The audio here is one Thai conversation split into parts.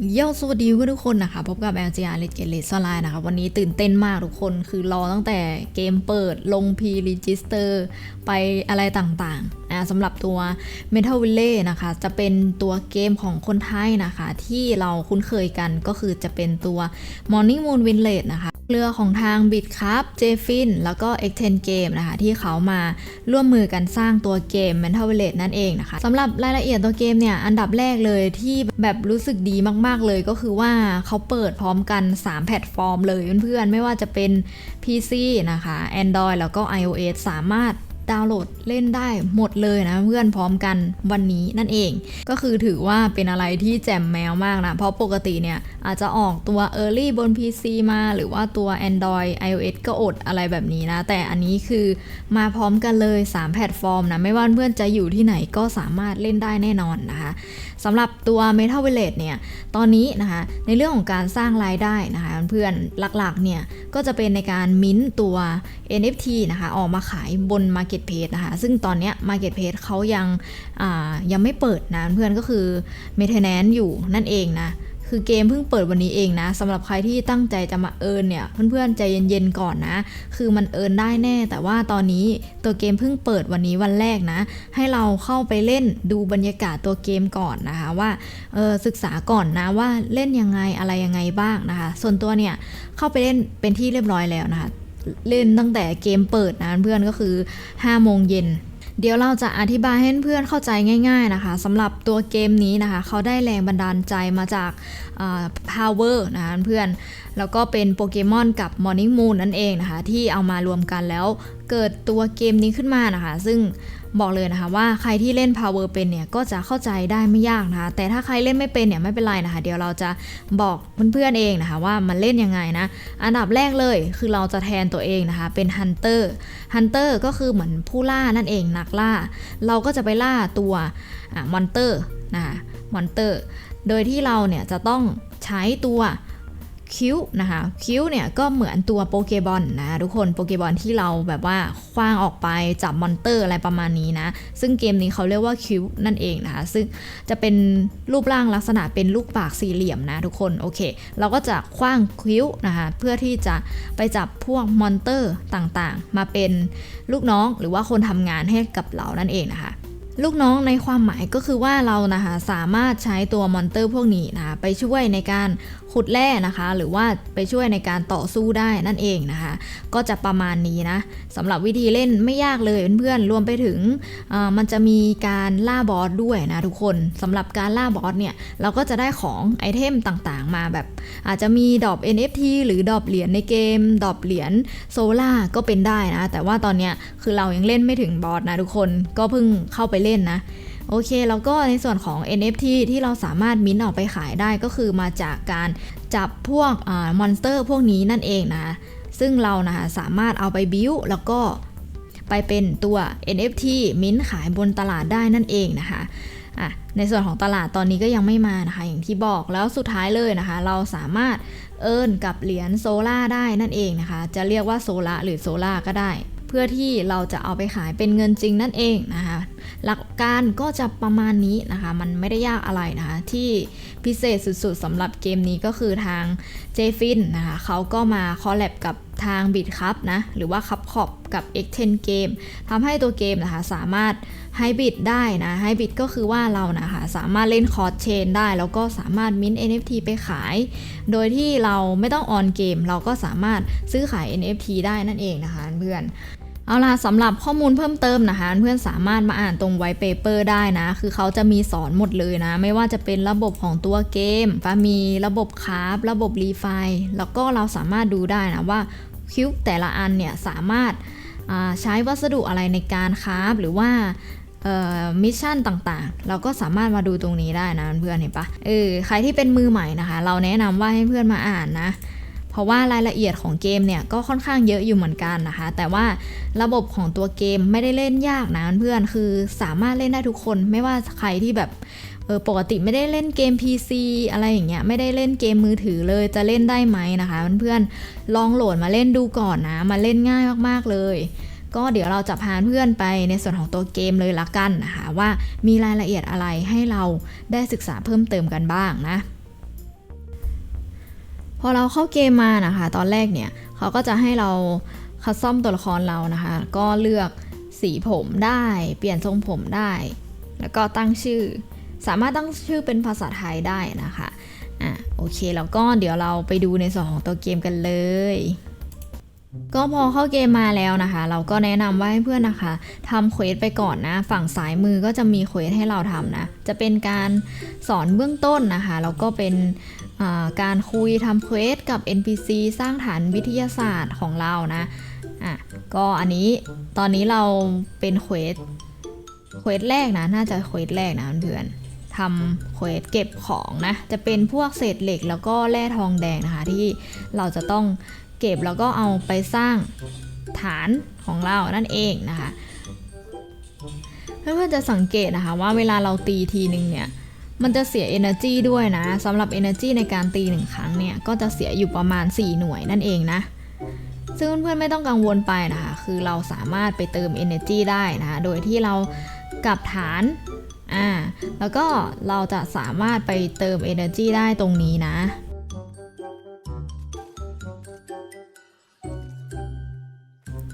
เย้สวัสดีทุกคนนะคะ พบกับ LGR l e g e n d s l i n e นะคะ วันนี้ตื่นเต้นมากทุกคน คือรอตั้งแต่เกมเปิดลง P Register ไปอะไรต่างๆนะสำหรับตัว Metal Valley นะคะ จะเป็นตัวเกมของคนไทยนะคะ ที่เราคุ้นเคยกันก็คือจะเป็นตัว Morning Moon Village นะคะ เรือของทาง b i t ครับ j f i n แล้วก็ X10 Game นะคะ ที่เขามาร่วมมือกันสร้างตัวเกม Mental Village นั่นเองนะคะสำหรับรายละเอียดตัวเกมเนี่ย อันดับแรกเลยที่แบบรู้สึกดีมาก ๆ เลยก็คือว่าเขาเปิดพร้อมกัน 3 แพลตฟอร์มเลยเพื่อนๆ ไม่ว่าจะเป็น PC นะคะ Android แล้วก็ iOS สามารถ ดาวน์โหลดเล่นได้หมดเลยนะเพื่อนพร้อมกันวันนี้นั่นเอง ก็คือถือว่าเป็นอะไรที่แจ่มแมวมากนะ เพราะปกติเนี่ย อาจจะออกตัว Early บน PC มา หรือว่าตัว Android iOS ก็อดอะไรแบบนี้นะ แต่อันนี้คือมาพร้อมกันเลย 3 แพลตฟอร์มนะ ไม่ว่าเพื่อนจะอยู่ที่ไหนก็สามารถเล่นได้แน่นอนนะคะ สำหรับตัว Meta Village เนี่ย ตอนนี้นะคะ ในเรื่องของการสร้างรายได้นะคะเพื่อนหลักๆ เนี่ย ก็จะเป็นในการมิ้นตัว NFT นะคะ ออกมาขายบน Marketplace นะคะ ซึ่งตอนนี้ Marketplace เขายังยังไม่เปิดนะเพื่อนก็คือ Maintenance อยู่นั่นเองนะ คือเกมเพิ่งเปิดวันนี้เองนะสำหรับใครที่ตั้งใจจะมาเอิญเนี่ยเพื่อนๆใจเย็นๆก่อนนะ คือมันเอิญได้แน่ แต่ว่าตอนนี้ตัวเกมเพิ่งเปิดวันนี้วันแรกนะ ให้เราเข้าไปเล่นดูบรรยากาศตัวเกมก่อนนะคะว่าเออศึกษาก่อนนะว่าเล่นยังไงอะไรยังไงบ้างนะคะ ส่วนตัวเนี่ยเข้าไปเล่นเป็นที่เรียบร้อยแล้วนะคะเล่นตั้งแต่เกมเปิดนะเพื่อนก็คือ5โมงเย็น เดี๋ยวเราจะอธิบายให้เพื่อนเข้าใจง่ายๆนะคะสำหรับตัวเกมนี้นะคะ เขาได้แรงบันดาลใจมาจาก power นะคะเพื่อน แล้วก็เป็นโปเกมอนกับ Morning Moon นั่นเองนะคะ ที่เอามารวมกันแล้วเกิดตัวเกมนี้ขึ้นมานะคะ ซึ่ง บอกเลยนะคะว่าใครที่เล่น Power เป็นเนี่ยก็จะเข้าใจได้ไม่ยากนะคะ แต่ถ้าใครเล่นไม่เป็นเนี่ยไม่เป็นไรนะคะ เดี๋ยวเราจะบอกเพื่อนๆเองนะคะว่ามันเล่นยังไงนะ อันดับแรกเลยคือเราจะแทนตัวเองนะคะ เป็น Hunter Hunter ก็คือเหมือนผู้ล่านั่นเองนักล่า เราก็จะไปล่าตัวมอนเตอร์นะคะมอนเตอร์โดยที่เราเนี่ยจะต้องใช้ตัว คิ้วนะคะคิ้วเนี่ยก็เหมือนตัวโปเกบอลนะทุกคนโปเกบอลที่เราแบบว่าคว้างออกไปจับมอนเตอร์อะไรประมาณนี้นะ ซึ่งเกมนี้เขาเรียกว่าคิ้วนั่นเองนะคะซึ่งจะเป็นรูปร่างลักษณะเป็นลูกปากสี่เหลี่ยมนะทุกคนโอเค เราก็จะคว้างคิ้วนะคะเพื่อที่จะไปจับพวกมอนเตอร์ต่างๆ มาเป็นลูกน้องหรือว่าคนทำงานให้กับเรานั่นเองนะคะ ลูกน้องในความหมายก็คือว่าเรานะคะสามารถใช้ตัวมอนเตอร์พวกนี้นะคะไปช่วยในการขุดแร่นะคะ หรือว่าไปช่วยในการต่อสู้ได้นั่นเองนะคะ ก็จะประมาณนี้นะสำหรับวิธีเล่นไม่ยากเลยเพื่อนๆรวมไปถึงมันจะมีการล่าบอสด้วยนะทุกคนสำหรับการล่าบอสเนี่ยเราก็จะได้ของไอเทมต่างๆ มาแบบ อาจจะมีดอบ NFT หรือดอบเหรียญในเกม ดอบเหรียญโซล่าก็เป็นได้นะแต่ว่าตอนเนี้ยคือเรายังเล่นไม่ถึงบอสนะทุกคนก็เพิ่งเข้าไปเล่นนะ โอเค แล้วก็ในส่วนของ NFT ที่เราสามารถมิ้นออกไปขายได้ก็คือมาจากการจับพวกมอนสเตอร์พวกนี้นั่นเองนะ ซึ่งเรานะสามารถเอาไปบิวแล้วก็ไปเป็นตัว NFT มิ้นขายบนตลาดได้นั่นเองนะคะอะในส่วนของตลาดตอนนี้ก็ยังไม่มานะคะ อย่างที่บอกแล้วสุดท้ายเลยนะคะ เราสามารถเอิร์นกับเหรียญโซล่าได้นั่นเองนะคะ จะเรียกว่าโซล่าหรือโซล่าก็ได้ พื่อที่เราจะเอาไปขายเป็นเงินจริงนั่นเองนะคะหลักการก็จะประมาณนี้นะคะ มันไม่ได้ยากอะไรนะคะ ที่พิเศษสุดๆสำหรับเกมนี้ก็คือทาง j f i n นะคะเขาก็มาคอลแลบกับทางบิดครับนะ หรือว่าคับขอบกับ X10 เกมทำให้ตัวเกมนะคะ สามารถให้บิดได้นะให้บิดก็คือว่าเรานะคะ สามารถเล่นคอร์สเชนได้ แล้วก็สามารถมิ้น NFT ไปขาย โดยที่เราไม่ต้องออนเกม เราก็สามารถซื้อขาย NFT ได้นั่นเองนะคะเพื่อน เอาล่ะสำหรับข้อมูลเพิ่มเติมนะคะเพื่อนสามารถมาอ่านตรงไวเปเปอร์ได้นะ คือเขาจะมีสอนหมดเลยนะ ไม่ว่าจะเป็นระบบของตัวเกมมีระบบคราฟระบบรีไฟแล้วก็เราสามารถดูได้นะว่าคิวแต่ละอันเนี่ยสามารถใช้วัสดุอะไรในการคราฟหรือว่ามิชชั่นต่างๆ เราก็สามารถมาดูตรงนี้ได้นะเพื่อนเห็นปะเออใครที่เป็นมือใหม่นะคะ เราแนะนำว่าให้เพื่อนมาอ่านนะ เพราะว่ารายละเอียดของเกมเนี่ยก็ค่อนข้างเยอะอยู่เหมือนกันนะคะ แต่ว่าระบบของตัวเกมไม่ได้เล่นยากนะเพื่อนคือสามารถเล่นได้ทุกคนไม่ว่าใครที่แบบเออปกติไม่ได้เล่นเกม PC อะไรอย่างเงี้ยไม่ได้เล่นเกมมือถือเลยจะเล่นได้ไหมนะคะเพื่อนๆลองโหลดมาเล่นดูก่อนนะมาเล่นง่ายมากๆเลย ก็เดี๋ยวเราจะพาเพื่อนไปในส่วนของตัวเกมเลยละกันนะคะว่ามีรายละเอียดอะไรให้เราได้ศึกษาเพิ่มเติมกันบ้างนะ พอเราเข้าเกมมานะคะ ตอนแรกเนี่ยเขาก็จะให้เราคัสซอมตัวละครเรานะคะ ก็เลือกสีผมได้ เปลี่ยนทรงผมได้ แล้วก็ตั้งชื่อ สามารถตั้งชื่อเป็นภาษาไทยได้นะคะอะโอเคแล้วก็เดี๋ยวเราไปดูในส่วนของตัวเกมกันเลยก็พอเข้าเกมมาแล้วนะคะ เราก็แนะนำว่าให้เพื่อนนะคะทำเควสไปก่อนนะ ฝั่งซ้ายมือก็จะมีเควสให้เราทำนะ จะเป็นการสอนเบื้องต้นนะคะ แล้วก็เป็น การคุยทำเควสกับ NPC สร้างฐานวิทยาศาสตร์ของเรานะอะก็อันนี้ตอนนี้เราเป็นเควสเควสแรกนะ น่าจะเควสแรกนะเพื่อนทำเควสเก็บของนะ จะเป็นพวกเศษเหล็กแล้วก็แร่ทองแดงนะคะ ที่เราจะต้องเก็บแล้วก็เอาไปสร้างฐานของเรานั่นเองนะคะ เพื่อนๆจะสังเกตนะคะว่าเวลาเราตีทีนึงเนี่ย มันจะเสีย energy ด้วยนะสำหรับ energy ในการตีหนึ่งครั้งเนี่ยก็จะเสียอยู่ประมาณ 4 หน่วยนั่นเองนะ ซึ่งเพื่อนๆไม่ต้องกังวลไปนะคะ คือเราสามารถไปเติม energy ได้นะโดยที่เรากลับฐานอ่าแล้วก็เราจะสามารถไปเติม energy ได้ตรงนี้นะ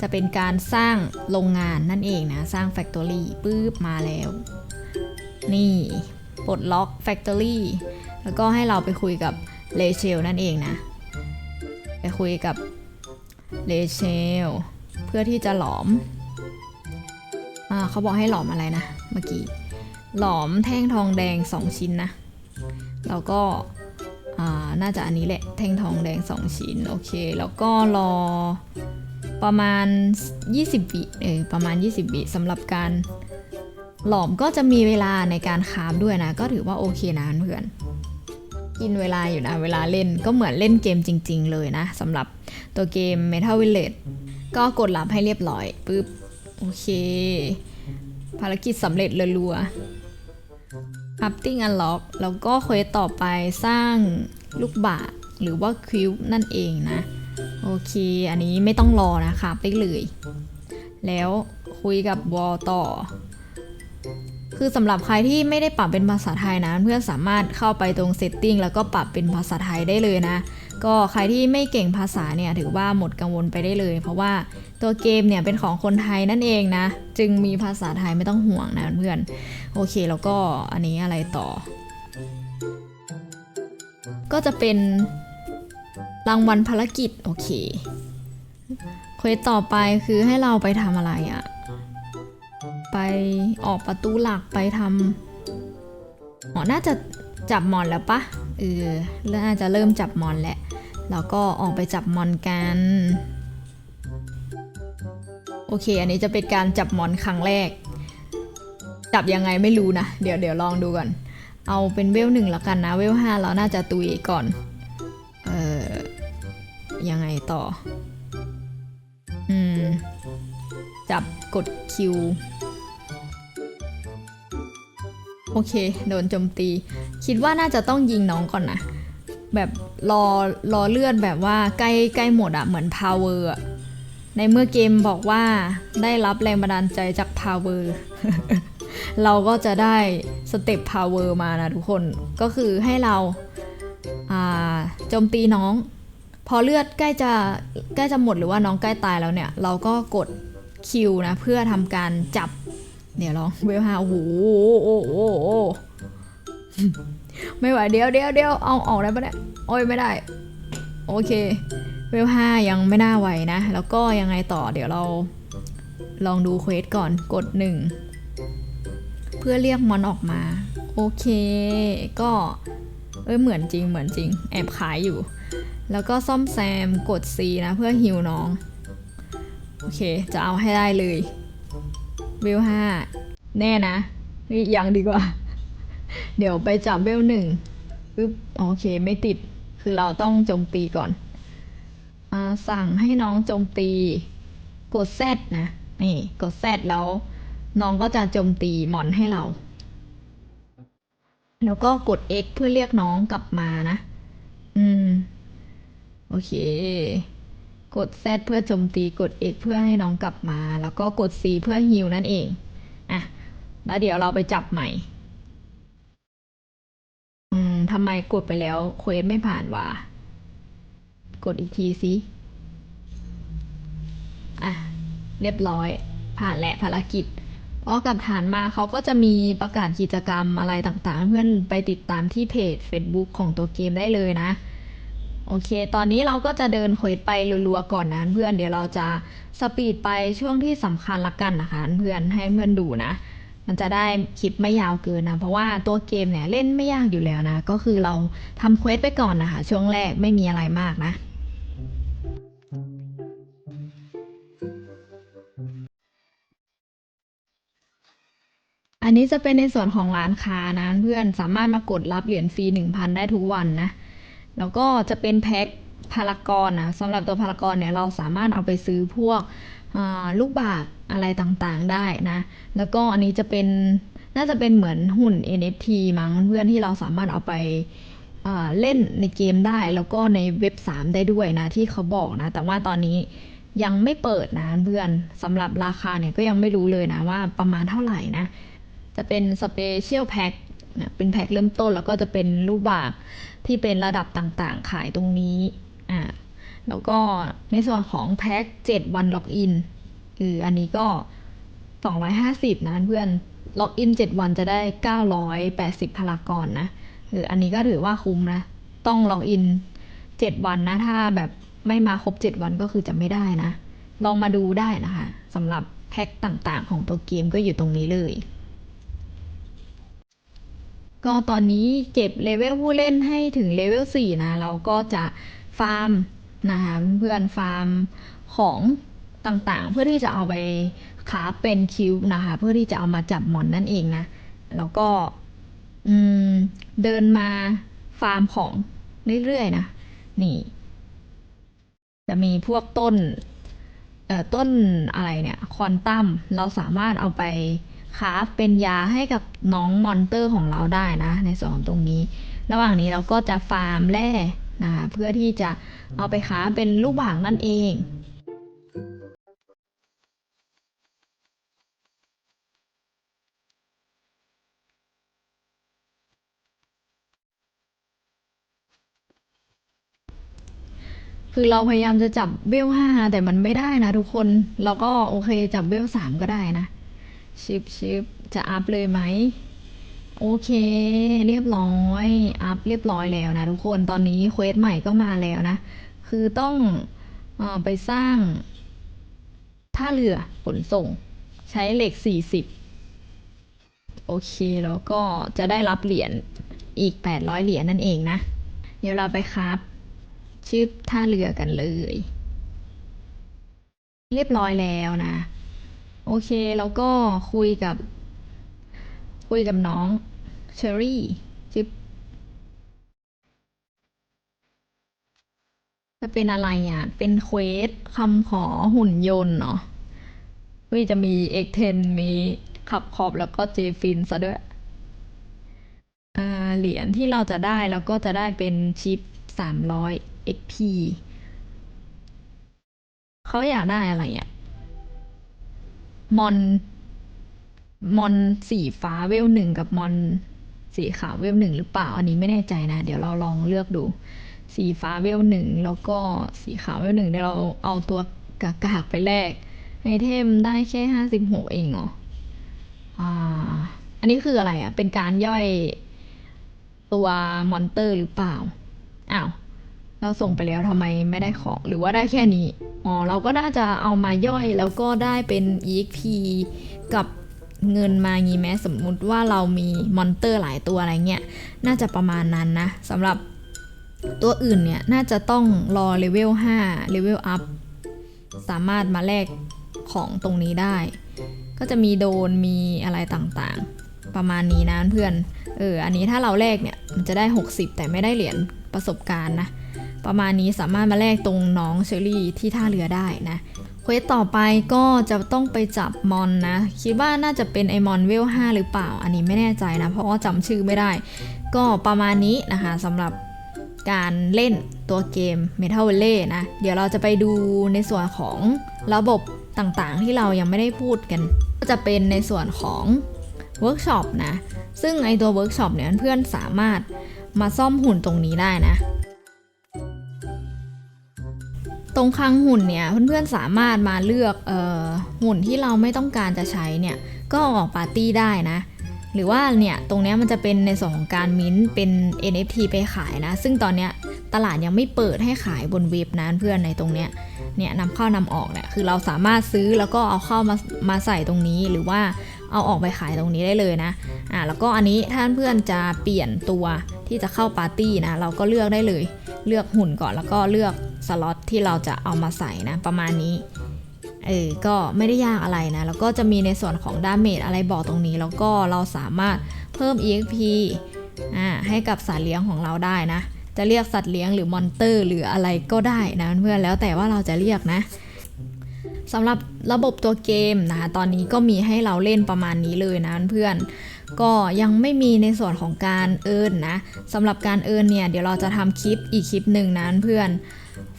จะเป็นการสร้างโรงงานนั่นเองนะ สร้าง Factory ปึ๊บมาแล้ว นี่ ปลดล็อก Factory แล้วก็ให้เราไปคุยกับเลเชลนั่นเองนะ ไปคุยกับเลเชลเพื่อที่จะหลอมอ่าเขาบอกให้หลอมอะไรนะ เมื่อกี้ หลอมแท่งทองแดง 2 ชิ้นนะ แล้วก็อ่าน่าจะอันนี้แหละ แท่งทองแดง 2 ชิ้น โอเค แล้วก็รอประมาณ 20วิเออประมาณ 20วิสำหรับการ หลอมก็จะมีเวลาในการคราฟด้วยนะ ก็ถือว่าโอเคนะเพื่อนกินเวลาอยู่นะ เวลาเล่นก็เหมือนเล่นเกมจริง ๆ เลยนะสำหรับตัวเกม Metal Village ก็กดรับให้เรียบร้อยปึ๊บโอเค ภารกิจสำเร็จเลยรัว Crafting Unlock แล้วก็เควสต่อไปสร้างลูกบาศหรือว่าคิวนั่นเองนะ โอเค อันนี้ไม่ต้องรอนะครับได้เลย แล้วคุยกับวอต่อ คือสำหรับใครที่ไม่ได้ปรับเป็นภาษาไทยนะเพื่อนสามารถเข้าไปตรง setting แล้วก็ปรับเป็นภาษาไทยได้เลยนะ ก็ใครที่ไม่เก่งภาษาเนี่ยถือว่าหมดกังวลไปได้เลย เพราะว่าตัวเกมเนี่ยเป็นของคนไทยนั่นเองนะ จึงมีภาษาไทยไม่ต้องห่วงนะเพื่อนโอเคแล้วก็อันนี้อะไรต่อ ก็จะเป็นรางวัลภารกิจโอเคเควสต่อไปคือให้เราไปทำอะไรอะ ไปออกประตูหลักไปทำอ๋อน่าจะจับมอนแล้วปะเออน่าจะเริ่มจับมอนแหละ แล้วก็ออกไปจับมอนกัน โอเค อันนี้จะเป็นการจับมอนครั้งแรก จับยังไงไม่รู้นะ เดี๋ยวเดี๋ยวลองดูก่อน เอาเป็นเวลหนึ่งแล้วกันนะ เวลห้าเราน่าจะตุยก่อน เออยังไงต่อ อืม จับกดคิว โอเค โดนโจมตี คิดว่าน่าจะต้องยิงน้องก่อนนะ แบบรอรอเลือดแบบว่าใกล้ใกล้หมดอะเหมือนพาวเวอร์ในเมื่อเกมบอกว่าได้รับแรงบันดาลใจจากพาวเวอร์เราก็จะได้สเต็ปพาวเวอร์มานะทุกคนก็คือให้เราอ่าโจมตีน้อง พอเลือดใกล้จะใกล้จะหมดหรือว่าน้องใกล้ตายแล้วเนี่ย เราก็กดคิวนะ เพื่อทำการจับ เดี๋ยวลองเวลห้าโอ้โหโอ้โหโอ้โหไม่ไหวเดี๋ยวเดี๋ยวเดี๋ยวเอาออกได้ปะเนี่ยโอ้ยไม่ได้ โอเค เวลห้ายังไม่น่าไหวนะ แล้วก็ยังไงต่อเดี๋ยวเราลองดูเควสก่อนกดหนึ่งเพื่อเรียกมอนออกมา โอเค ก็เอ้ยเหมือนจริงเหมือนจริง แอบขายอยู่ แล้วก็ซ่อมแซมกด C นะเพื่อฮิวน้อง โอเค จะเอาให้ได้เลย เวลห้าแน่นะนี่ยังดีกว่า เดี๋ยวไปจับเวลหนึ่งปึ๊บโอเคไม่ติดคือเราต้องโจมตีก่อนอาสั่งให้น้องโจมตี กด Z นะนี่กด Z แล้ว น้องก็จะโจมตีหมอนให้เรา แล้วก็กด X เพื่อเรียกน้องกลับมานะ อืม โอเค กด Z เพื่อโจมตี กด X เพื่อให้น้องกลับมา แล้วก็กด C เพื่อฮิวนั่นเองอะแล้วเดี๋ยวเราไปจับใหม่ อืมทำไมกดไปแล้วเควสไม่ผ่านวะ กดอีกทีสิอะ เรียบร้อย ผ่านแหละภารกิจพอกลับฐานมาเขาก็จะมีประกาศกิจกรรมอะไรต่างๆ เพื่อนไปติดตามที่เพจ Facebook ของตัวเกมได้เลยนะ โอเค ตอนนี้เราก็จะเดินเควสไปรัวๆก่อนนะเพื่อน เดี๋ยวเราจะสปีดไปช่วงที่สำคัญละกันนะคะเพื่อนให้เพื่อนดูนะ มันจะได้คลิปไม่ยาวเกินนะ เพราะว่าตัวเกมเนี่ยเล่นไม่ยากอยู่แล้วนะ ก็คือเราทำเควสไปก่อนนะคะ ช่วงแรกไม่มีอะไรมากนะอันนี้จะเป็นในส่วนของร้านค้านะเพื่อนสามารถมากดรับเหรียญฟรี 1,000 ได้ทุกวันนะ แล้วก็จะเป็นแพ็คพารากอนนะสำหรับตัวพารากอนเนี่ยเราสามารถเอาไปซื้อพวกลูกบาศก์อะไรต่างๆได้นะ แล้วก็อันนี้จะเป็นน่าจะเป็นเหมือนหุ่น NFT มั้งเพื่อนที่เราสามารถเอาไปอ่าเล่นในเกมได้ แล้วก็ในเว็บ 3 ได้ด้วยนะ ที่เขาบอกนะ แต่ว่าตอนนี้ยังไม่เปิดนะเพื่อนสำหรับราคาเนี่ยก็ยังไม่รู้เลยนะว่าประมาณเท่าไหร่นะ จะเป็นสเป เป็นแพ็คเริ่มต้นแล้วก็จะเป็นรูปบากที่เป็นระดับต่างๆ ขายตรงนี้อ่าแล้วก็ในส่วนของแพ็ค7วันล็อกอินคืออันนี้ก็ 250 นะเพื่อนล็อกอิน 7 วันจะได้ 980พารากอนนะคืออันนี้ก็ถือว่าคุ้มนะ ต้องล็อกอิน 7 วันนะ ถ้าแบบไม่มาครบ 7 วันก็คือจะไม่ได้นะ ลองมาดูได้นะคะสำหรับแพ็คต่างๆของตัวเกมก็อยู่ตรงนี้เลย ก็ตอนนี้เก็บเลเวลผู้เล่นให้ถึงเลเวล4นะเราก็จะฟาร์มนะคะเพื่อนฟาร์มของต่างๆ เพื่อที่จะเอาไปขาเป็นคิวนะคะ เพื่อที่จะเอามาจับหมอนนั่นเองนะ แล้วก็อืมเดินมาฟาร์มของเรื่อยๆนะ นี่ จะมีพวกต้นเอ่อต้นอะไรเนี่ย คอนตัมเราสามารถเอาไป คาฟเป็นยาให้กับน้องมอนเตอร์ของเราได้นะ ในส่วนของตรงนี้ ระหว่างนี้เราก็จะฟาร์มแร่นะคะเพื่อที่จะเอาไปคราเป็นลูกบางนั่นเองคือเราพยายามจะจับเวลห้าแต่มันไม่ได้นะทุกคน เราก็โอเคจับเวลสามก็ได้นะ ชิปชิปจะอัพเลยไหม โอเค เรียบร้อย อัพเรียบร้อยแล้วนะทุกคนตอนนี้เควสใหม่ก็มาแล้วนะ คือต้องออไปสร้าง ท่าเรือขนส่ง ใช้เหล็กสี่สิบโอเคแล้วก็จะได้รับเหรียญอีก 800 เหรียญนั่นเองนะ เดี๋ยวเราไปครับชื่อท่าเรือกันเลย เรียบร้อยแล้วนะ โอเค แล้วก็คุยกับ คุยกับน้องเชอรี่จิ๊บจะเป็นอะไรอะ เป็นเควสคำขอหุ่นยนต์เนาะวิจะมีเอ็กเทนมีขับขอบแล้วก็เจฟินซะด้วยอ่าเหรียญที่เราจะได้แล้วก็จะได้เป็นชิป 300 XP เขาอยากได้อะไรอะ มอน มอนสีฟ้าเวลหนึ่งกับมอนสีขาวเวลหนึ่งหรือเปล่า อันนี้ไม่แน่ใจนะ เดี๋ยวเราลองเลือกดู สีฟ้าเวลหนึ่งแล้วก็สีขาวเวลหนึ่งเดี๋ยวเราเอาตัวกากากไปแลกไอเทมได้แค่ห้าสิบหกเองเหรออ่า อันนี้คืออะไรอะ เป็นการย่อยตัวมอนเตอร์หรือเปล่า อ้าว เราส่งไปแล้วทำไมไม่ได้ของ หรือว่าได้แค่นี้อ๋อเราก็น่าจะเอามาย่อยแล้วก็ได้เป็น EXP กับเงินมางี้แม้สมมุติว่าเรามีมอนเตอร์หลายตัวอะไรเงี้ยน่าจะประมาณนั้นนะสำหรับตัวอื่นเนี่ย น่าจะต้องรอเลเวล5เลเวลอัพสามารถมาแลกของตรงนี้ได้ ก็จะมีโดนมีอะไรต่างๆ ประมาณนี้นะเพื่อน เออ อันนี้ถ้าเราแลกเนี่ย มันจะได้ 60 แต่ไม่ได้เหรียญประสบการณ์นะ ประมาณนี้สามารถมาแลกตรงน้องเชอรี่ที่ท่าเรือได้นะเควสต่อไปก็จะต้องไปจับมอนนะ คิดว่าน่าจะเป็นไอมอนเวล 5 หรือเปล่า อันนี้ไม่แน่ใจนะ เพราะว่าจำชื่อไม่ได้ ก็ประมาณนี้นะคะสำหรับการเล่นตัวเกม Metal Valley นะ เดี๋ยวเราจะไปดูในส่วนของระบบต่างๆ ที่เรายังไม่ได้พูดกัน ก็จะเป็นในส่วนของเวิร์กช็อปนะ ซึ่งไอตัวเวิร์กช็อปเนี่ยเพื่อนสามารถมาซ่อมหุ่นตรงนี้ได้นะ ตรงคลังหุ่นเนี่ยเพื่อนๆสามารถมาเลือกเออหุ่นที่เราไม่ต้องการจะใช้เนี่ยก็ออกปาร์ตี้ได้นะ หรือว่าเนี่ยตรงเนี้ยมันจะเป็นในส่วนของการมิ้นเป็น NFT ไปขายนะ ซึ่งตอนเนี้ยตลาดยังไม่เปิดให้ขายบนเว็บนะเพื่อนในตรงเนี้ยเนี่ยนำเข้านำออกเนี่ยคือเราสามารถซื้อแล้วก็เอาเข้ามามาใส่ตรงนี้หรือว่าเอาออกไปขายตรงนี้ได้เลยนะอ่าแล้วก็อันนี้ถ้านเพื่อนจะเปลี่ยนตัวที่จะเข้าปาร์ตี้นะเราก็เลือกได้เลย เลือกหุ่นก่อนแล้วก็เลือก สล็อตที่เราจะเอามาใส่นะประมาณนี้เออก็ไม่ได้ยากอะไรนะ แล้วก็จะมีในส่วนของดาเมจอะไรบอกตรงนี้ แล้วก็เราสามารถเพิ่ม EXP อ่าให้กับสัตว์เลี้ยงของเราได้นะ จะเรียกสัตว์เลี้ยงหรือมอนเตอร์หรืออะไรก็ได้นะเพื่อนแล้วแต่ว่าเราจะเรียกนะ สำหรับระบบตัวเกมนะคะตอนนี้ก็มีให้เราเล่นประมาณนี้เลยนะเพื่อนก็ยังไม่มีในส่วนของการเอิร์นะสำหรับการเอิร์นเนี่ยเดี๋ยวเราจะทำคลิปอีกคลิปหนึ่งนะเพื่อน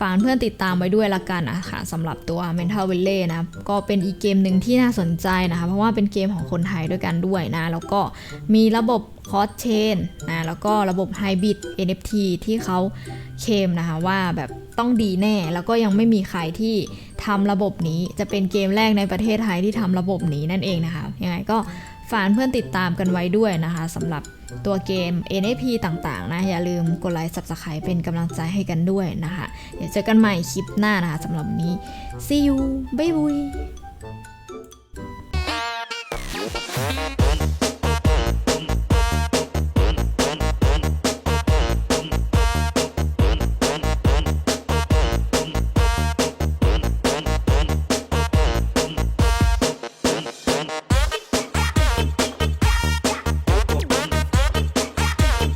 ฝากเพื่อนติดตามไว้ด้วยละกันนะคะสำหรับตัว Mental Valley นะก็เป็นอีกเกมหนึ่งที่น่าสนใจนะคะเพราะว่าเป็นเกมของคนไทยด้วยกันด้วยนะ แล้วก็มีระบบคอ s เชนนะแล้วก็ระบบ Hybrid NFT ที่เขาเคมนะคะว่าแบบต้องดีแน่ แล้วก็ยังไม่มีใครที่ ทำระบบนี้จะเป็นเกมแรกในประเทศไทยที่ทำระบบนี้นั่นเองนะคะยังไงก็ฝากเพื่อนติดตามกันไว้ด้วยนะคะสำหรับตัวเกม NFP ต่างๆ นะ อย่าลืมกดไลค์ Subscribe เป็นกำลังใจให้กันด้วยนะคะ เดี๋ยวเจอกันใหม่คลิปหน้านะคะสำหรับนี้ see you bye bye